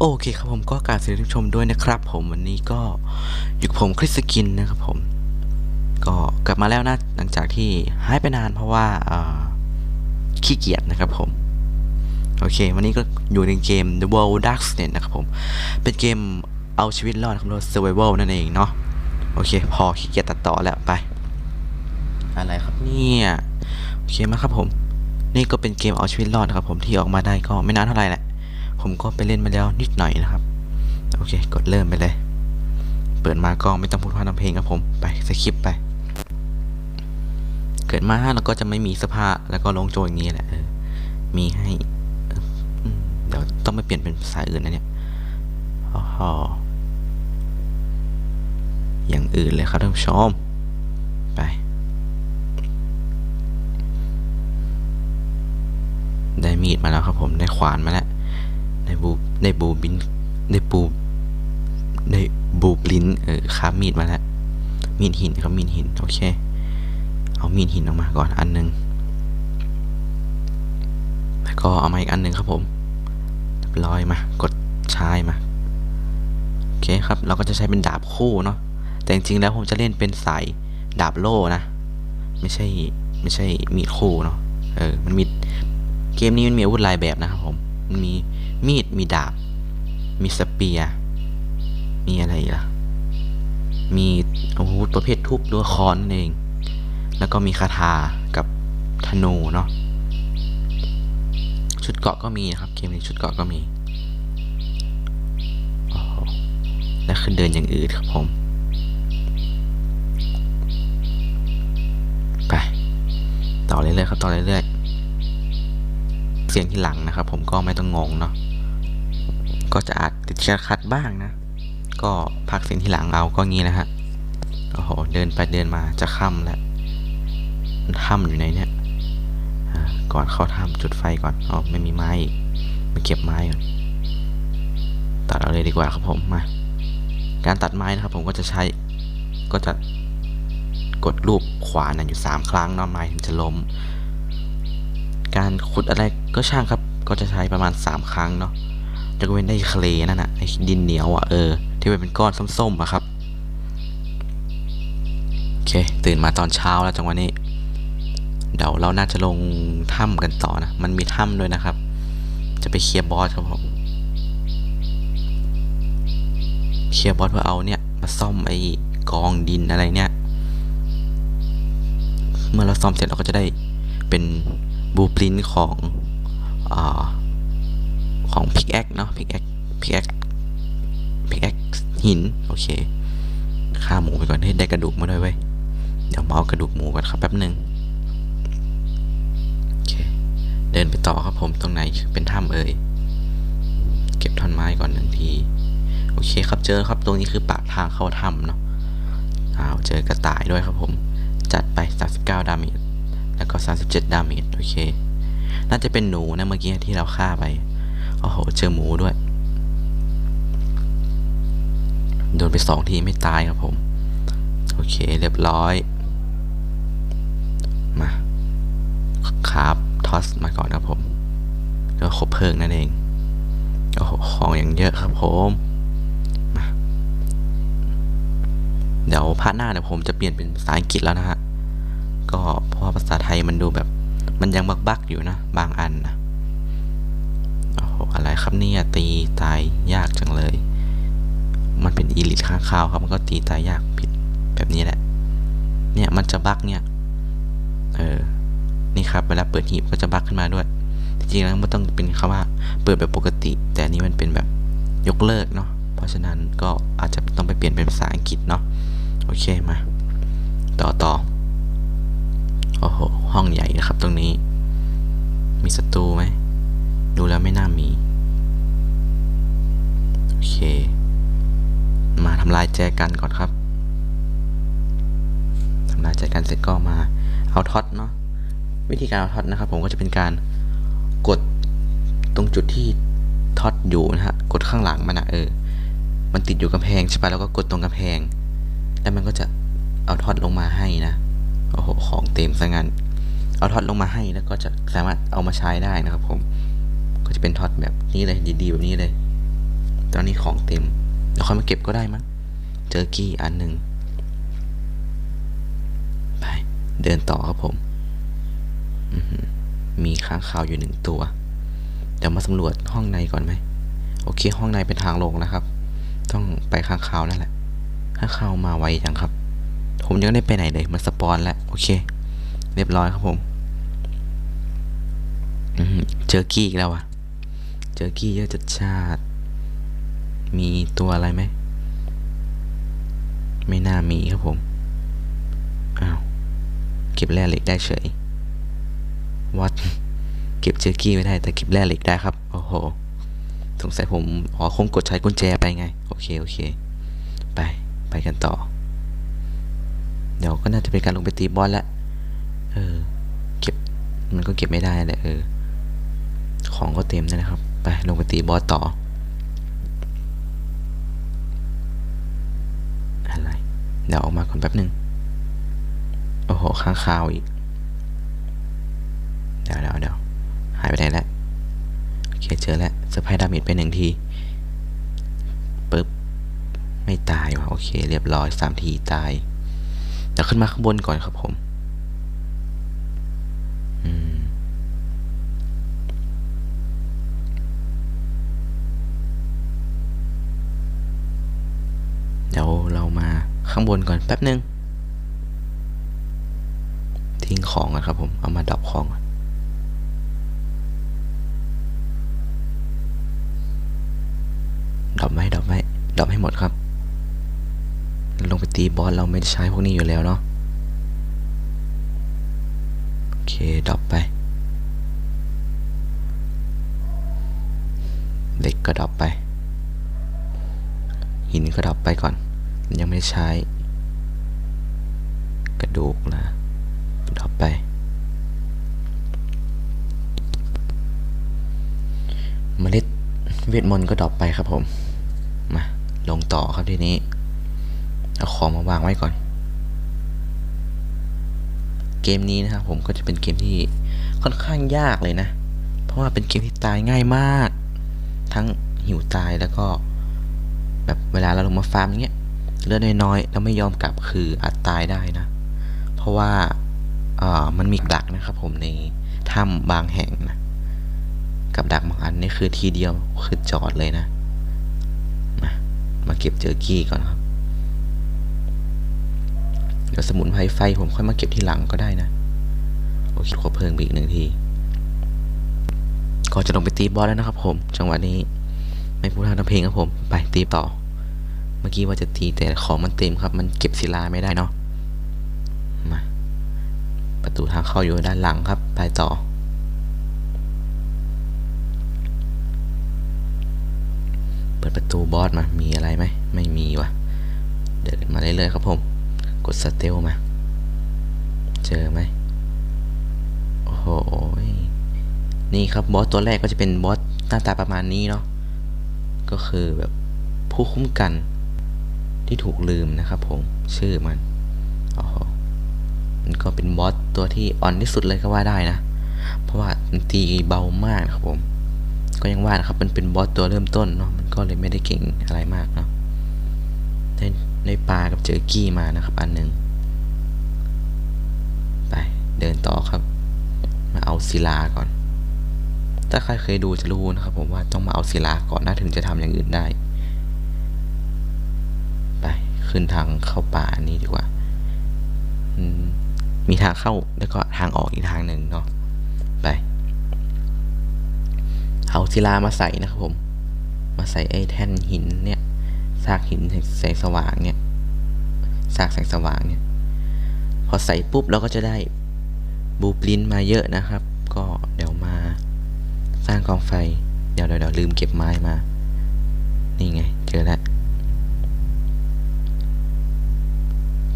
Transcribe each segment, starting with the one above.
โอเคครับผมก็การสวัสดีท่านผู้ชมด้วยนะครับ ผมวันนี้ก็อยู่กับผมคริสกินนะครับผม ก็กลับมาแล้วนะหลังจากที่หายไปนานเพราะว่าขี้เกียจนะครับผม โอเค วันนี้ก็อยู่ในเกม The World Darkness นะครับผม เป็นเกมเอาชีวิตรอดนะครับรถ Survival นั่นเองเนาะโอเค พอขี้เกียจตัดต่อแล้วไป อะไรครับเนี่ยโอเคมาครับผม นี่ก็เป็นเกมเอาชีวิตรอดครับผมที่ออกมาได้ก็ไม่นานเท่าไหร่แหละ ผมก็ไปเล่นมาแล้วนิดหน่อยนะครับ โอเค กดเริ่มไปเลย เปิดมาก็ไม่ต้องพูดพร่ำทำเพลงครับผม ไปสคริปไป เกิดมาแล้วก็จะไม่มีสภาแล้วก็ลงโจอย่างนี้แหละ มีให้เอออืมเดี๋ยวต้องไปเปลี่ยนเป็นภาษาอื่นนะเนี่ยอ๋ออย่างอื่นเลยครับท่านผู้ชม ไปได้มีดมาแล้วครับผม ได้ขวานมาแล้ว ได้บูได้บูบินได้บูได้บูบลินเออครับมีดมาแล้วมีดหินครับมีดหินโอเค เอามีดหินออกมาก่อนอันหนึ่งแล้วก็เอามาอีกอันหนึ่งครับผมเรียบร้อยมากดใช้มาโอเคครับเราก็จะใช้เป็นดาบคู่เนาะแต่จริงๆแล้วผมจะเล่นเป็นสายดาบโล่นะ ไม่ใช่ไม่ใช่มีดคู่เนาะเออมันมีเกมนี้มันมีอาวุธหลายแบบนะครับผมมันมี มีด มีดาบ มีสเปียร์ มีอะไรอีกล่ะ มีอาวุธประเภททุบด้วยค้อนเอง แล้วก็มีคาถากับธนูเนาะ ชุดเกราะก็มีนะครับ เกมนี้ชุดเกราะก็มีโอ้โหและคือเดินอย่างอื่นครับผม ไป ต่อเรื่อยๆครับ ต่อเรื่อยๆ เสียงที่หลังนะครับผมก็ไม่ต้องงงเนาะ ก็จะอาจติดชัดคัดบ้างนะ ก็พักเสียงที่หลังเอาก็งี้นะฮะ โอ้โห เดินไปเดินมาจะค่ำแล้วถ้ำอยู่ไหนเนี่ย ก่อนเข้าถ้ำจุดไฟก่อนอ๋อไม่มีไม้อีกมาเก็บไม้ก่อน ตัดเอาเลยดีกว่าครับผมมา การตัดไม้นะครับผมก็จะใช้ ก็จะกดรูปขวานะอยู่สามครั้งเนาะไม้ถึงจะล้ม การขุดอะไรก็ช่างครับ ก็จะใช้ประมาณ 3 ครั้งเนาะ จะเว้นได้เคลนั่นน่ะไอ้ดินเหนียวอะเออ ที่มันเป็นก้อนส้มๆอะครับ โอเค ตื่นมาตอนเช้าแล้วจังหวะนี้ เดี๋ยวเราน่าจะลงถ้ำกันต่อนะ มันมีถ้ำด้วยนะครับ จะไปเคลียร์บอสครับผมเคลียร์บอสเพื่อเอาเนี่ย มาซ่อมไอ้กองดินอะไรเนี่ย เมื่อเราซ่อมเสร็จเราก็จะได้เป็นบูปรินของอ่า ของพิกแอคเนาะพิกแอคพิกแอคพิกแอคหิน โอเคฆ่าหมูไปก่อนให้ได้กระดูกมาด้วยเว้ยเดี๋ยวมาเอากระดูกหมูก่อนครับแป๊บหนึ่งโอเค เดินไปต่อครับผมตรงไหนเป็นถ้ำเอ่ยเก็บท่อนไม้ก่อนหนึ่งทีโอเคครับเจอครับตรงนี้คือปากทางเข้าถ้ำเนาะอ้าวเจอกระต่ายด้วยครับผม จัดไป 39 ดาเมจแล้วก็ 37 ดาเมจโอเค น่าจะเป็นหนูนะเมื่อกี้ที่เราฆ่าไป โอ้โห เจอหมูด้วย โดนไปสองทีไม่ตายครับผม โอเค เรียบร้อย มาคาบทอสมาก่อนครับผม แล้วคบเพลิงนั่นเองโอ้โหของอย่างเยอะครับผมมาเดี๋ยวพาร์ทหน้าเดี๋ยวผมจะเปลี่ยนเป็นภาษาอังกฤษแล้วนะฮะ ก็เพราะว่าภาษาไทยมันดูแบบ มันยังบักบักๆอยู่นะ บางอันนะ อะไรครับเนี่ยตีตายยากจังเลย มันเป็นอีลิทข้างข้าวครับ มันก็ตีตายยากผิดแบบนี้แหละ เนี่ยมันจะบักเนี่ย เออ นี่ครับเวลาเปิดหีบก็จะบักขึ้นมาด้วย จริงๆแล้วมันต้องเป็นคำว่า เปิดแบบปกติ แต่นี้มันเป็นแบบยกเลิกเนาะ เพราะฉะนั้นก็อาจจะต้องไปเปลี่ยนเป็นภาษาอังกฤษเนาะ โอเคมา ต่อต่อโอ้โห ห้องใหญ่นะครับตรงนี้ มีศัตรูไหม ดูแล้วไม่น่ามี เค มาทำลายแจกันก่อนครับทำลายแจกันเสร็จก็มาเอาท็อตเนาะวิธีการเอาท็อตนะครับ ผมก็จะเป็นการกดตรงจุดที่ท็อตอยู่นะฮะกดข้างหลังมันนะเออ มันติดอยู่กำแพงใช่ปะแล้วก็กดตรงกำแพง แล้วมันก็จะเอาท็อตลงมาให้นะโอ้โหของเต็มซะงั้น เอาท็อตลงมาให้แล้วก็จะสามารถเอามาใช้ได้นะครับ ผม ก็จะเป็นท็อตแบบนี้เลยดีๆแบบนี้เลย ตอนนี้ของเต็มเดี๋ยวค่อยมาเก็บก็ได้มั้งเจอกี้อันหนึ่งไปเดินต่อครับผมมีค้างคาวอยู่หนึ่งตัวเดี๋ยวมาสำรวจห้องในก่อนไหมโอเค ห้องในเป็นทางลงนะครับ ต้องไปค้างคาวนั่นแหละค้างคาวมาไวจังครับ ผมยังไม่ได้ไปไหนเลยมันสปอนแล้วโอเค เรียบร้อยครับผมเจอกี้อีกแล้วอะเจอกี้เยอะจัดชาติ มีตัวอะไรไหม ไม่น่ามีครับผม อ้าว เก็บแร่เหล็กได้เฉย วัด เก็บเจอกี้ไม่ได้ แต่เก็บแร่เหล็กได้ครับ โอ้โห สงสัยผม อ๋อ คงกดใช้กุญแจไปไง โอเค โอเค ไป ไปกันต่อ เดี๋ยวก็น่าจะเป็นการลงไปตีบอสแล้วเออ เก็บ มันก็เก็บไม่ได้แหละ เออ ของก็เต็มแล้วนะครับ ไป ลงไปตีบอสต่อ อะไร เดี๋ยวออกมาก่อนแป๊บหนึ่งโอ้โห ข้างคาวอีก เดี๋ยวเดี๋ยวเดี๋ยวหายไปไหนแล้วโอเคเจอแล้วเซอร์ไพรส์ดาเมจไปหนึ่งทีปึ๊บ ไม่ตายว่ะ โอเค เรียบร้อยสามทีตาย เดี๋ยวขึ้นมาข้างบนก่อนครับผม ข้างบนก่อนแป๊บหนึ่งทิ้งของก่อนครับผม เอามาดรอปของก่อนดรอปไว้ดรอปไว้ดรอปให้หมดครับ ลงไปตีบอสเราไม่ได้ใช้พวกนี้อยู่แล้วเนาะโอเคดรอปไปเหล็กก็ดรอปไป หินก็ดรอปไปก่อน ยังไม่ใช้ กระดูกนะดรอปไป เมล็ดเวทมนต์ก็ดรอปไปครับผม มา ลงต่อครับทีนี้ เอาของมาวางไว้ก่อน เกมนี้นะครับผมก็จะเป็นเกมที่ค่อนข้างยากเลยนะ เพราะว่าเป็นเกมที่ตายง่ายมาก ทั้งหิวตายแล้วก็ แบบเวลาเราลงมาฟาร์มอย่างเงี้ย เลือดน้อยๆแล้วไม่ยอมกลับคืออาจตายได้นะ เพราะว่าอ่ามันมีดักนะครับ ผมในถ้ำบางแห่งนะกับดักบางอันนี่คือทีเดียวคือจอดเลยนะ มามาเก็บเจอกี้ก่อนครับ เดี๋ยวสมุนไพรไฟผมค่อยมาเก็บทีหลังก็ได้นะ โอเคขอเพิ่มอีกหนึ่งที ก็จะลงไปตีบอสแล้วนะครับผม จังหวะนี้ ไม่พูดทางทำเพลงครับผม ไปตีต่อ มื่อกี้ว่าจะตีแต่ของมันเต็มครับ มันเก็บศิลาไม่ได้เนาะมาประตูทางเข้าอยู่ด้านหลังครับ ไปต่อ เปิดประตูบอสมา มีอะไรไหม ไม่มีวะเดินมาเรื่อยๆครับผม กดสเตลมา เจอไหม โอ้โห นี่ครับบอสตัวแรกก็จะเป็นบอสหน้าตาประมาณนี้เนาะ ก็คือแบบผู้คุ้มกัน ที่ถูกลืมนะครับผมชื่อมันโอ้โหมันก็เป็นบอสตัวที่อ่อนที่สุดเลยก็ว่าได้นะ เพราะว่ามันตีเบามากนะครับผม ก็ยังว่านะครับมันเป็นบอสตัวเริ่มต้นเนาะมันก็เลยไม่ได้เก่งอะไรมากเนาะได้ได้ปลากับเจอกี้มานะครับ อันหนึ่งไปเดินต่อครับ มาเอาศิลาก่อน ถ้าใครเคยดูจะรู้นะครับ ผมว่าต้องมาเอาศิลาก่อนนะถึงจะทำอย่างอื่นได้ ขึ้นทางเข้าป่าอันนี้ดีกว่ามีทางเข้าแล้วก็ทางออกอีกทางหนึ่งเนาะไปเอาศิลามาใส่นะครับผม มาใส่ไอ้แท่นหินเนี่ยซากหินแสงสว่างเนี่ยซากแสงสว่างเนี่ย พอใส่ปุ๊บเราก็จะได้บูปลินมาเยอะนะครับ ก็เดี๋ยวมาสร้างกองไฟ เดี๋ยวเดี๋ยวลืมเก็บไม้มา นี่ไง เจอแล้ว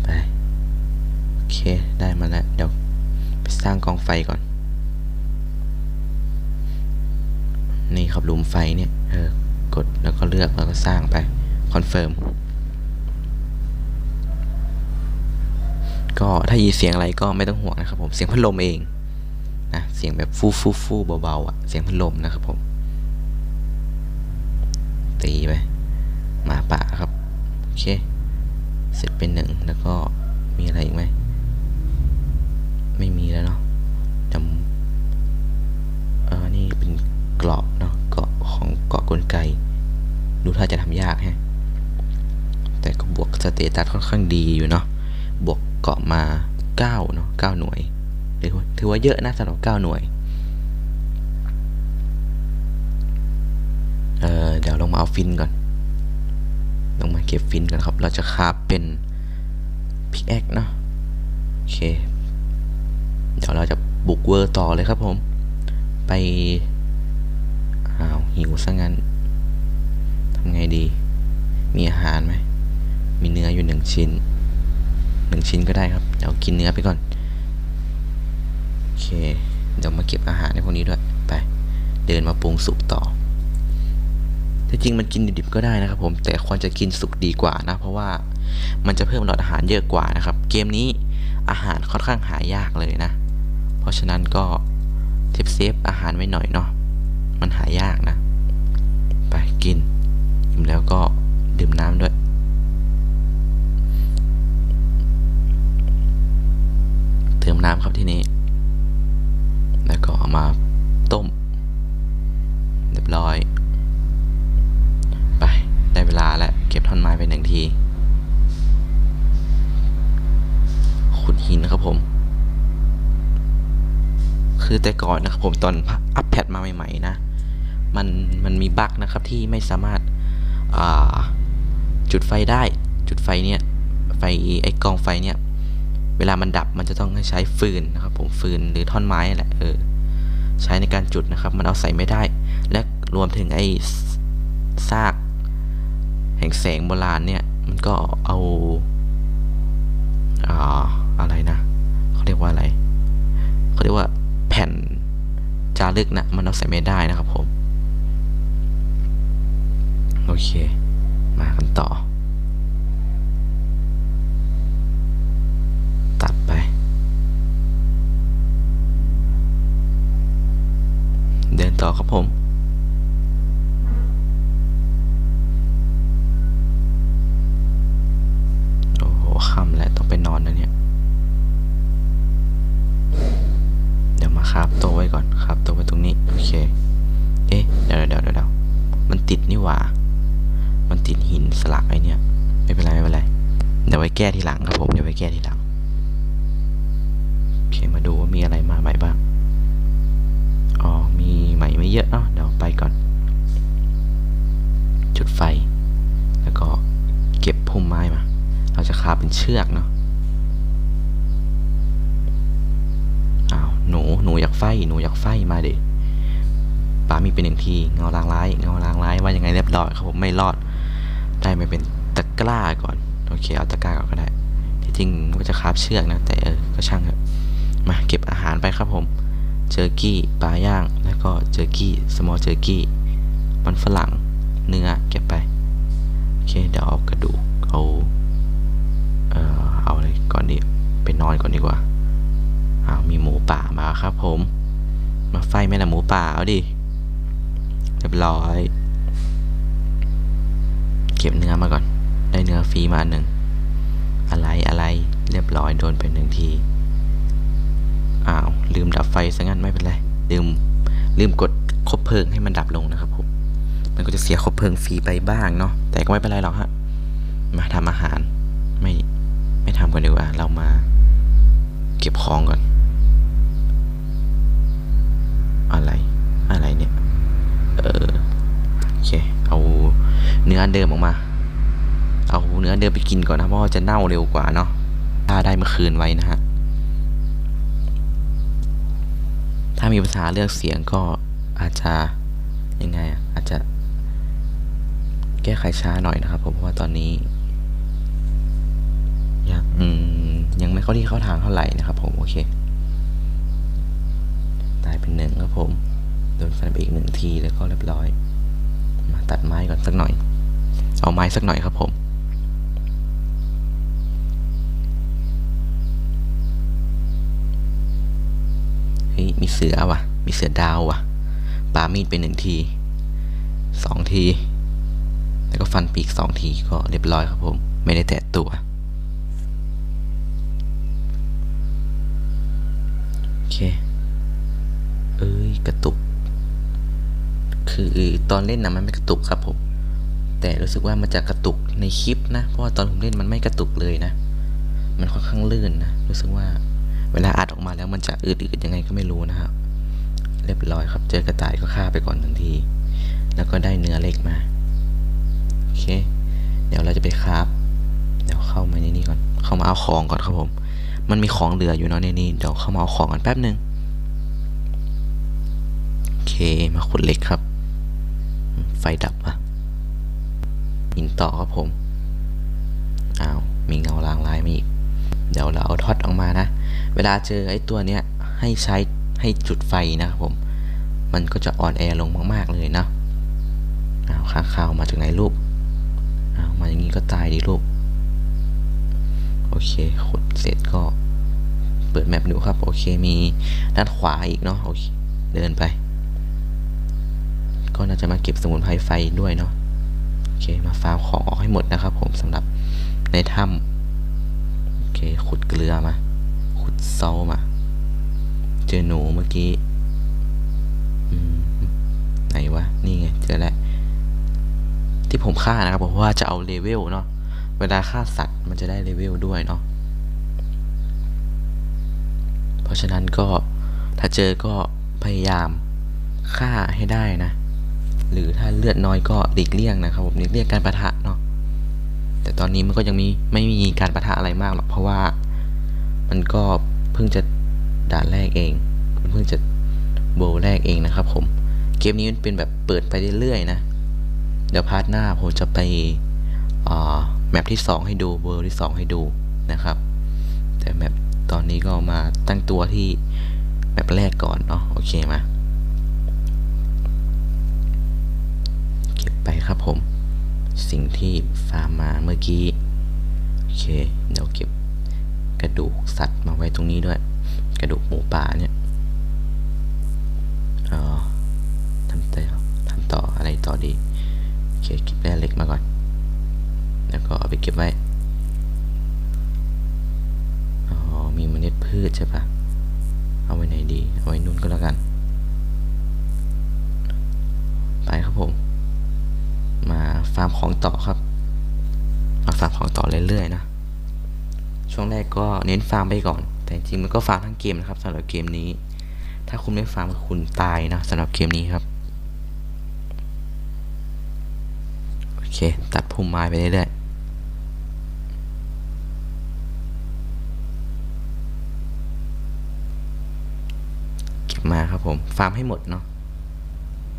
ไป โอ เคได้มาแล้ว เดี๋ยวไปสร้างกองไฟก่อน นี่ครับหลุมไฟเนี่ยเออกดแล้วก็เลือกแล้วก็สร้างไปคอนเฟิร์มก็ถ้ายินเสียงอะไรก็ไม่ต้องห่วงนะครับผมเสียงพัดลมเองนะเสียงแบบฟูฟูฟูเบาๆอะเสียงพัดลมนะครับผม ตีไปมาป่าครับ โอเค เสร็จเป็นหนึ่งแล้วก็มีอะไรอีกไหม ไม่มีแล้วเนาะจำเออนี่เป็นกรอบเนาะเกาะของเกาะกลไก ดูถ้าจะทำยากแฮะแต่ก็บวกสเตตัสค่อนข้างดีอยู่เนาะบวกเกาะมา 9 เนาะ9หน่วยถือว่าถือว่าเยอะนะสำหรับ 9 หน่วยเออเดี๋ยวลงมาเอาฟินก่อน ลงมาเก็บฟินกันครับ เราจะคาฟเป็นพิกแอคเนาะโอเค ดี๋ยวเราจะบุกเวอร์ต่อเลยครับผม ไปอ้าวหิวซะงั้นทำไงดี มีอาหารไหม มีเนื้ออยู่หนึ่งชิ้นหนึ่งชิ้นก็ได้ครับ เดี๋ยวกินเนื้อไปก่อน โอเค เดี๋ยวมาเก็บอาหารในพวกนี้ด้วย ไป เดินมาปรุงสุกต่อที่จริงมันกินดิบๆก็ได้นะครับผม แต่ควรจะกินสุกดีกว่านะ เพราะว่ามันจะเพิ่มหลอดอาหารเยอะกว่านะครับ เกมนี้อาหารค่อนข้างหายากเลยนะ เพราะฉะนั้นก็เทปเซฟอาหารไว้หน่อยเนาะมันหายากนะ ไปกินอิ่มแล้วก็ดื่มน้ำด้วย เติมน้ำครับที่นี่แล้วก็เอามาต้ม เรียบร้อย ไปได้เวลาแล้ว เก็บท่อนไม้ไปหนึ่งที คือแต่ก่อนนะครับผมตอนอัปแพดมาใหม่ๆนะ มันมันมีบั๊กนะครับที่ไม่สามารถาจุดไฟได้ จุดไฟเนี่ยไฟไอ้กองไฟเนี่ย เวลามันดับมันจะต้องใช้ฟืนนะครับ ผมฟืนหรือท่อนไม้แหละเออใช้ในการจุดนะครับ มันเอาใส่ไม่ได้ และรวมถึงไอ้ซาก แห่งแสงโบราณเนี่ย มันก็เอาอ่าอะไรนะเขาเรียกว่าอะไรเขาเรียกว่า ผ่นจารึกนะมันเอาใส่ไม่ได้นะครับผม โอเค มากันต่อ ตัดไป เดินต่อครับผม แก้ทีหลังครับผมเดี๋ยวไว้แก้ทีหลังโอเคมาดูว่ามีอะไรมาใหม่บ้างอ๋อมีใหม่ไม่เยอะเนาะเดี๋ยวไปก่อน จุดไฟ แล้วก็เก็บพุ่มไม้มา เราจะคาเป็นเชือกเนาะอ้าวหนูหนูอยากไฟหนูอยากไฟมาดิป้ามีเป็นหนึ่งทีเงาลางร้ายเงาลางร้ายว่ายังไงเรียบร้อยครับผมไม่รอดได้มาเป็นตะกร้าก่อน โอเคเอาตะกร้าก่อนก็ได้ ที่จริงว่าจะคาบเชือกนะ แต่เออ ก็ช่างเถอะมาเก็บอาหารไปครับผม เจอกี้ปลาย่าง แล้วก็เจอกี้สมอเจอกี้มันฝรั่ง เนื้อเก็บไป โอเค เดี๋ยวเอากระดูก เอา เอ่อ เอาอะไรก่อนดีไปนอนก่อนดีกว่าอ้าวมีหมูป่ามาครับผม มาไฟไม่ละหมูป่าเอาดิ เรียบร้อย เก็บเนื้อมาก่อน เนื้อฟรีมาหนึ่ง อะไรอะไรเรียบร้อยโดนไปหนึ่งที อ้าว ลืมดับไฟซะงั้นไม่เป็นไร ลืม ลืมกดคบเพลิงให้มันดับลงนะครับผม มันก็จะเสียคบเพลิงฟรีไปบ้างเนาะ แต่ก็ไม่เป็นไรหรอกฮะ มาทำอาหาร ไม่ ไม่ทำก่อนดีกว่า เรามา เก็บของก่อน อะไร อะไรเนี่ย เออ โอเค เอาเนื้ออันเดิมออกมา เนื้อเดิมไปกินก่อนนะเพราะจะเน่าเร็วกว่าเนาะถ้าได้เมื่อคืนไว้นะฮะถ้ามีปัญหาเลือกเสียงก็อาจจะยังไงอาจจะ แก้ไขช้าหน่อยนะครับผมเพราะว่าตอนนี้ยังยังไม่เข้าที่เข้าทางเท่าไหร่นะครับ ผมโอเคตายเป็นหนึ่งครับผมโดนฟันไปอีกหนึ่งทีแล้วก็เรียบร้อย มาตัดไม้ก่อนสักหน่อย เอาไม้สักหน่อยครับผม เฮ้ย มีเสือว่ะ มีเสือดาวว่ะ ปามีดไปหนึ่งทีสองทีแล้วก็แล้วก็ฟันปีกสองทีก็เรียบร้อยครับผม ไม่ได้แตะตัว โอเค เอ้ย กระตุก คือตอนเล่นนะมันไม่กระตุกครับผม แต่รู้สึกว่ามันจะกระตุกในคลิปนะ เพราะว่าตอนผมเล่นมันไม่กระตุกเลยนะ มันค่อนข้างลื่นนะ รู้สึกว่า เวลาอัดออกมาแล้วมันจะอืดๆยังไงก็ไม่รู้นะครับ เรียบร้อยครับ เจอกระต่ายก็ฆ่าไปก่อนทันที แล้วก็ได้เนื้อเล็กมา โอเค เดี๋ยวเราจะไปคราฟเดี๋ยวเข้ามาในนี้ก่อน เข้ามาเอาของก่อนครับผม มันมีของเหลืออยู่เนาะในนี้ เดี๋ยวเข้ามาเอาของกันแป๊บหนึ่งโอเค มาขุดเหล็กครับ ไฟดับอะหินต่อครับผม อ้าว มีเงาลางลายมาอีก เดี๋ยวเราเอาท็อตออกมานะ เวลาเจอไอ้ตัวเนี้ยให้ใช้ให้จุดไฟนะครับผม มันก็จะอ่อนแอลงมาก ๆ เลยนะอ้าวข้างข่าวมาจากไหนลูกอ้าวมาอย่างนี้ก็ตายดิลูกโอเคขุดเสร็จก็เปิดแมปดูครับ โอเคมีด้านขวาอีกเนาะโอเคเดินไป ก็น่าจะมาเก็บสมุนไพรไฟด้วยเนาะโอเคมาฟาร์มของออกให้หมดนะครับ ผมสำหรับในถ้ำโอเคขุดเกลือมา ขุดเซามา เจอหนูเมื่อกี้ไหนวะ นี่ไง เจอแล้ว ที่ผมฆ่านะครับผมเพราะว่าจะเอาเลเวลเนาะ เวลาฆ่าสัตว์มันจะได้เลเวลด้วยเนาะ เพราะฉะนั้นก็ถ้าเจอก็พยายามฆ่าให้ได้นะ หรือถ้าเลือดน้อยก็หลีกเลี่ยงนะครับผมหลีกเลี่ยงการประทะเนาะ แต่ตอนนี้มันก็ยังมีไม่มีการประทะอะไรมากหรอกเพราะว่า มันก็เพิ่งจะด่านแรกเองมันเพิ่งจะโบว์แรกเองนะครับผม เกมนี้มันเป็นแบบเปิดไปเรื่อยๆนะ เดี๋ยวพาร์ทหน้าผมจะไปแมปที่ 2 ให้ดูเวอร์ที่ 2 ให้ดูนะครับ แต่แมปตอนนี้ก็มาตั้งตัวที่แมปแรกก่อนเนาะโอเคมาเก็บไปครับผม สิ่งที่ฟาร์มมาเมื่อกี้ โอเค เดี๋ยวเก็บ กระดูกสัตว์มาไว้ตรงนี้ด้วย กระดูกหมูป่าเนี่ยออทำต่อทำต่ออะไรต่อดีโอเคเก็บแร่เหล็กมาก่อน แล้วก็เอาไปเก็บไว้อ๋อมีเมล็ดพืชใช่ปะเอาไว้ไหนดี เอาไว้นู่นก็แล้วกัน ไปครับผม มาฟาร์มของต่อครับ มาฟาร์มของต่อเรื่อยๆนะ ช่วงแรกก็เน้นฟาร์มไปก่อน แต่จริงมันก็ฟาร์มทั้งเกมนะครับสำหรับเกมนี้ ถ้าคุณไม่ฟาร์มคุณตายนะสำหรับเกมนี้ครับโอเค ตัดพุ่มไม้ไปเรื่อยๆเก็บมาครับผมฟาร์มให้หมดเนาะ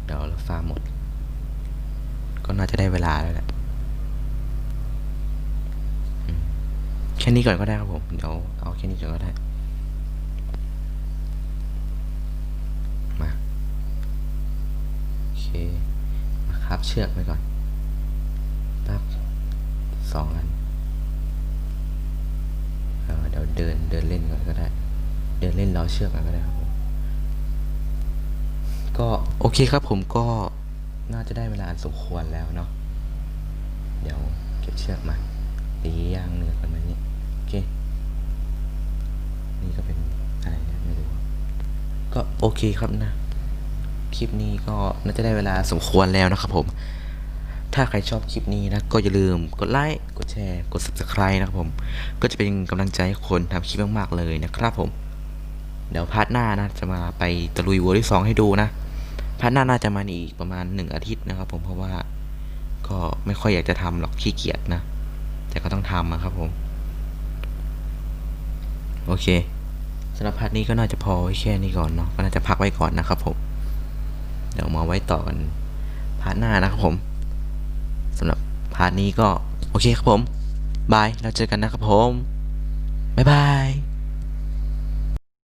เดี๋ยวเราฟาร์มหมด ก็น่าจะได้เวลาแล้วแหละอืม แค่นี้ก่อนก็ได้ครับผม เดี๋ยวเอาแค่นี้ก่อนก็ได้ มา โอเค มาครับเชือกไว้ก่อนปั๊บสองอันเออเดี๋ยวเดินเดินเล่นก่อนก็ได้ เดินเล่นรอเชือกก่อนก็ได้ครับผม ก็โอเคครับผมก็น่าจะได้เวลาสมควรแล้วเนาะ เดี๋ยวเก็บเชือกมาตีย่างเนื้อกันมาเนี่โอเค นี่ก็เป็นอะไรเนี่ยไม่รู้ก็โอเคครับนะ คลิปนี้ก็น่าจะได้เวลาสมควรแล้วนะครับผม ถ้าใครชอบคลิปนี้นะ ก็อย่าลืมกดไลค์กดแชร์ กด subscribe นะครับผม ก็จะเป็นกำลังใจให้คนทำคลิปมากๆเลยนะครับผม เดี๋ยวพาร์ทหน้านะ จะมาไปตะลุยวัวที่สองให้ดูนะพาร์ทหน้าน่าจะมาอีกประมาณหนึ่งอาทิตย์นะครับ ผมเพราะว่าก็ไม่ค่อยอยากจะทำหรอกขี้เกียจนะ แต่ก็ต้องทำอะครับผม โอเคสำหรับพาร์ทนี้ก็น่าจะพอไว้แค่นี้ก่อนเนาะก็น่าจะพักไว้ก่อนนะครับผมเดี๋ยวมาไว้ต่อกันพาร์ทหน้านะครับผมสำหรับพาร์ทนี้ก็โอเคครับผมบายเราเจอกันนะครับผมบ๊ายบาย